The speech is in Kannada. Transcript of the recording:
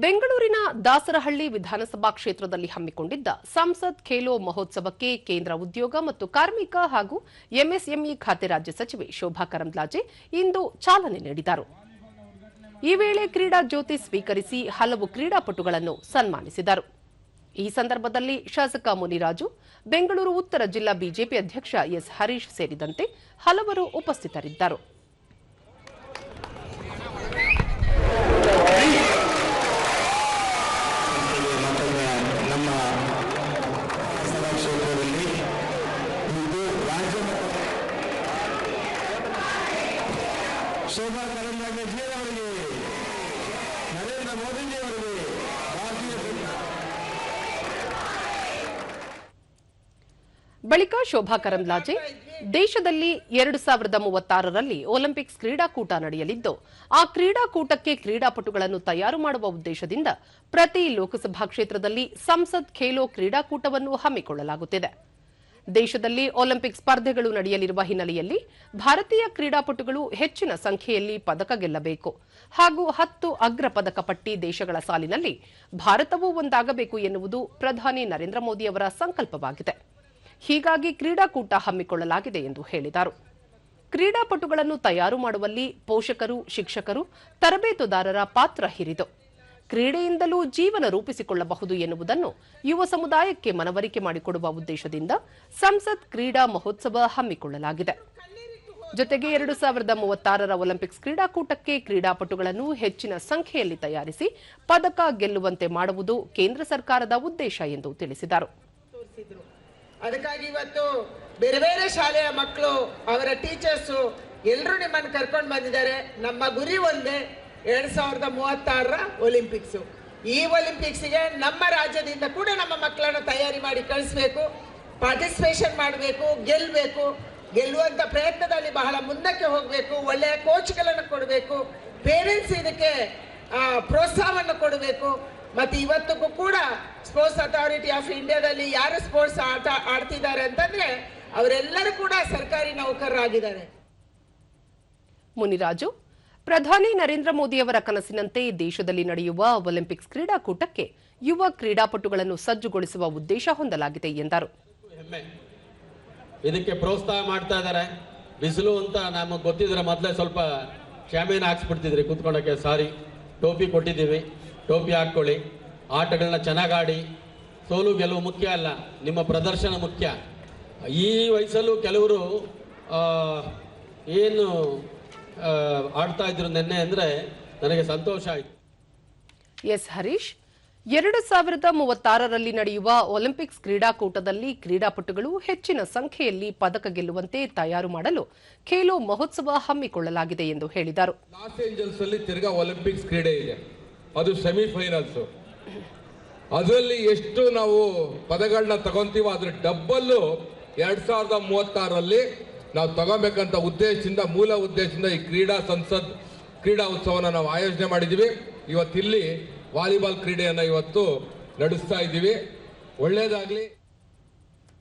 ಬೆಂಗಳೂರಿನ ದಾಸರಹಳ್ಳಿ ವಿಧಾನಸಭಾ ಕ್ಷೇತ್ರದಲ್ಲಿ ಹಮ್ಮಿಕೊಂಡಿದ್ದ ಸಂಸದ್ ಖೇಲೋ ಮಹೋತ್ಸವಕ್ಕೆ ಕೇಂದ್ರ ಉದ್ಯೋಗ ಮತ್ತು ಕಾರ್ಮಿಕ ಹಾಗೂ ಎಂಎಸ್ಎಂಇ ಖಾತೆ ರಾಜ್ಯ ಸಚಿವೆ ಶೋಭಾ ಕರಂದ್ಲಾಜೆ ಇಂದು ಚಾಲನೆ ನೀಡಿದರು. ಈ ವೇಳೆ ಕ್ರೀಡಾ ಜ್ಯೋತಿ ಸ್ವೀಕರಿಸಿ ಹಲವು ಕ್ರೀಡಾಪಟುಗಳನ್ನು ಸನ್ಮಾನಿಸಿದರು. ಈ ಸಂದರ್ಭದಲ್ಲಿ ಶಾಸಕ ಮುನಿರಾಜು, ಬೆಂಗಳೂರು ಉತ್ತರ ಜಿಲ್ಲಾ ಬಿಜೆಪಿ ಅಧ್ಯಕ್ಷ ಎಸ್ ಹರೀಶ್ ಸೇರಿದಂತೆ ಹಲವರು ಉಪಸ್ಥಿತರಿದ್ದರು. ಶೋಭಾ ಕರಂದ್ಲಾಜೆ ಅವರಿಗೆ, ನರೇಂದ್ರ ಮೋದಿಜಿ ಅವರಿಗೆ ಬಳಿಕ ಶೋಭಾ ಕರಂದ್ಲಾಜೆ, ದೇಶದಲ್ಲಿ ಎರಡು ಸಾವಿರದ ಮೂವತ್ತಾರರಲ್ಲಿ ಒಲಿಂಪಿಕ್ಸ್ ಕ್ರೀಡಾಕೂಟ ನಡೆಯಲಿದ್ದು, ಆ ಕ್ರೀಡಾಕೂಟಕ್ಕೆ ಕ್ರೀಡಾಪಟುಗಳನ್ನು ತಯಾರು ಮಾಡುವ ಉದ್ದೇಶದಿಂದ ಪ್ರತಿ ಲೋಕಸಭಾ ಕ್ಷೇತ್ರದಲ್ಲಿ ಸಂಸದ್ ಖೇಲೋ ಕ್ರೀಡಾಕೂಟವನ್ನು ಹಮ್ಮಿಕೊಳ್ಳಲಾಗುತ್ತಿದೆ. ದೇಶದಲ್ಲಿ ಒಲಿಂಪಿಕ್ ಸ್ಪರ್ಧೆಗಳು ನಡೆಯಲಿರುವ ಹಿನ್ನೆಲೆಯಲ್ಲಿ ಭಾರತೀಯ ಕ್ರೀಡಾಪಟುಗಳು ಹೆಚ್ಚಿನ ಸಂಖ್ಯೆಯಲ್ಲಿ ಪದಕ ಗೆಲ್ಲಬೇಕು ಹಾಗೂ ಹತ್ತು ಅಗ್ರ ಪದಕ ಪಟ್ಟಿ ದೇಶಗಳ ಸಾಲಿನಲ್ಲಿ ಭಾರತವೂ ಒಂದಾಗಬೇಕು ಎನ್ನುವುದು ಪ್ರಧಾನಿ ನರೇಂದ್ರ ಮೋದಿಯವರ ಸಂಕಲ್ಪವಾಗಿದೆ. ಹೀಗಾಗಿ ಕ್ರೀಡಾಕೂಟ ಹಮ್ಮಿಕೊಳ್ಳಲಾಗಿದೆ ಎಂದು ಹೇಳಿದರು. ಕ್ರೀಡಾಪಟುಗಳನ್ನು ತಯಾರು ಮಾಡುವಲ್ಲಿ ಪೋಷಕರು, ಶಿಕ್ಷಕರು, ತರಬೇತುದಾರರ ಪಾತ್ರ ಹಿರಿದು. ಕ್ರೀಡೆಯಿಂದಲೂ ಜೀವನ ರೂಪಿಸಿಕೊಳ್ಳಬಹುದು ಎನ್ನುವುದನ್ನು ಯುವ ಸಮುದಾಯಕ್ಕೆ ಮನವರಿಕೆ ಮಾಡಿಕೊಡುವ ಉದ್ದೇಶದಿಂದ ಸಂಸತ್ ಕ್ರೀಡಾ ಮಹೋತ್ಸವ ಹಮ್ಮಿಕೊಳ್ಳಲಾಗಿದೆ. ಜೊತೆಗೆ ಎರಡು ಸಾವಿರದ ಮೂವತ್ತಾರರ ಒಲಿಂಪಿಕ್ಸ್ ಕ್ರೀಡಾಕೂಟಕ್ಕೆ ಕ್ರೀಡಾಪಟುಗಳನ್ನು ಹೆಚ್ಚಿನ ಸಂಖ್ಯೆಯಲ್ಲಿ ತಯಾರಿಸಿ ಪದಕ ಗೆಲ್ಲುವಂತೆ ಮಾಡುವುದು ಕೇಂದ್ರ ಸರ್ಕಾರದ ಉದ್ದೇಶ ಎಂದು ತಿಳಿಸಿದರು. ಅದಕ್ಕಾಗಿ ಇವತ್ತು ಬೇರೆ ಬೇರೆ ಶಾಲೆಯ ಮಕ್ಕಳು, ಅವರ ಟೀಚರ್ಸು ಎಲ್ಲರೂ ನಿಮ್ಮನ್ನು ಕರ್ಕೊಂಡು ಬಂದಿದ್ದಾರೆ. ನಮ್ಮ ಗುರಿ ಒಂದೇ. ಎರಡ್ ಸಾವಿರದ ಮೂವತ್ತಾರರ ಒಲಿಂಪಿಕ್ಸು ಈ ಒಲಿಂಪಿಕ್ಸ್ಗೆ ನಮ್ಮ ರಾಜ್ಯದಿಂದ ಕೂಡ ನಮ್ಮ ಮಕ್ಕಳನ್ನು ತಯಾರಿ ಮಾಡಿ ಕಳಿಸ್ಬೇಕು ಪಾರ್ಟಿಸಿಪೇಷನ್ ಮಾಡಬೇಕು ಗೆಲ್ಲಬೇಕು ಗೆಲ್ಲುವಂತ ಪ್ರಯತ್ನದಲ್ಲಿ ಬಹಳ ಮುಂದಕ್ಕೆ ಹೋಗಬೇಕು, ಒಳ್ಳೆಯ ಕೋಚ್ಗಳನ್ನು ಕೊಡಬೇಕು. ಪೇರೆಂಟ್ಸ್ ಇದಕ್ಕೆ ಪ್ರೋತ್ಸಾಹವನ್ನು ಕೊಡಬೇಕು. ಮತ್ತೆ ಇವತ್ತಿಗೂ ಕೂಡ ಸ್ಪೋರ್ಟ್ಸ್ ಅಥಾರಿಟಿ ಆಫ್ ಇಂಡಿಯಾದಲ್ಲಿ ಯಾರು ಸ್ಪೋರ್ಟ್ಸ್ ಆಟ ಆಡ್ತಿದ್ದಾರೆ ಅಂತಂದ್ರೆ ಅವರೆಲ್ಲರೂ ಕೂಡ ಸರ್ಕಾರಿ ನೌಕರರಾಗಿದ್ದಾರೆ. ಮುನಿರಾಜು ಪ್ರಧಾನಿ ನರೇಂದ್ರ ಮೋದಿಯವರ ಕನಸಿನಂತೆ ದೇಶದಲ್ಲಿ ನಡೆಯುವ ಒಲಿಂಪಿಕ್ಸ್ ಕ್ರೀಡಾಕೂಟಕ್ಕೆ ಯುವ ಕ್ರೀಡಾಪಟುಗಳನ್ನು ಸಜ್ಜುಗೊಳಿಸುವ ಉದ್ದೇಶ ಹೊಂದಲಾಗಿದೆ ಎಂದರು. ಇದಕ್ಕೆ ಪ್ರೋತ್ಸಾಹ ಮಾಡ್ತಾ ಇದ್ದಾರೆ. ಬಿಸಿಲು ಅಂತ ನಮಗೆ ಗೊತ್ತಿದ್ರೆ ಮೊದಲೇ ಸ್ವಲ್ಪ ಶ್ಯಾಮೇನ ಹಾಕ್ಸ್ಬಿಡ್ತಿದ್ರಿ. ಕೂತ್ಕೊಳ್ಳೋಕ್ಕೆ ಸಾರಿ. ಟೋಪಿ ಕೊಟ್ಟಿದ್ದೀವಿ. ಟೋಪಿ ಹಾಕ್ಕೊಳ್ಳಿ. ಆಟಗಳನ್ನ ಚೆನ್ನಾಗಿ ಆಡಿ ಸೋಲು ಗೆಲುವು ಮುಖ್ಯ ಅಲ್ಲ. ನಿಮ್ಮ ಪ್ರದರ್ಶನ ಮುಖ್ಯ. ಈ ವಯಸ್ಸಲ್ಲೂ ಕೆಲವರು ಏನು ಆಡ್ತಾ ಇದ್ರು ನಿನ್ನೆ ಅಂದರೆ ನನಗೆ ಸಂತೋಷ ಆಯಿತು. ಎಸ್ ಹರೀಶ್ ಎರಡು ಸಾವಿರದ ಮೂವತ್ತಾರರಲ್ಲಿ ನಡೆಯುವ ಒಲಿಂಪಿಕ್ಸ್ ಕ್ರೀಡಾಕೂಟದಲ್ಲಿ ಕ್ರೀಡಾಪಟುಗಳು ಹೆಚ್ಚಿನ ಸಂಖ್ಯೆಯಲ್ಲಿ ಪದಕ ಗೆಲ್ಲುವಂತೆ ತಯಾರು ಮಾಡಲು ಖೇಲೋ ಮಹೋತ್ಸವ ಹಮ್ಮಿಕೊಳ್ಳಲಾಗಿದೆ ಎಂದು ಹೇಳಿದರು. ಲಾಸ್ ಏಂಜಲ್ಸ್ ಅಲ್ಲಿ ತಿರ್ಗಾ ಒಲಿಂಪಿಕ್ಸ್ ಕ್ರೀಡೆ ಇದೆ. ಅದು ಸೆಮಿಫೈನಲ್ಸ್. ಅದರಲ್ಲಿ ಎಷ್ಟು ನಾವು ಪದಗಳನ್ನ ತಗೊಂತೀವೋ ಅದ್ರ ಡಬ್ಬಲ್ಲು ಎರಡ್ ಸಾವಿರದ ಮೂವತ್ತಾರರಲ್ಲಿ ನಾವು ತಗೋಬೇಕಂತ ಉದ್ದೇಶದಿಂದ, ಮೂಲ ಉದ್ದೇಶದಿಂದ ಈ ಕ್ರೀಡಾ ಸಂಸದ್ ಕ್ರೀಡಾ ಉತ್ಸವನ ನಾವು ಆಯೋಜನೆ ಮಾಡಿದ್ದೀವಿ. ಇವತ್ತಿಲ್ಲಿ ವಾಲಿಬಾಲ್ ಕ್ರೀಡೆಯನ್ನ ಇವತ್ತು ನಡೆಸ್ತಾ ಇದ್ದೀವಿ. ಒಳ್ಳೇದಾಗ್ಲಿ.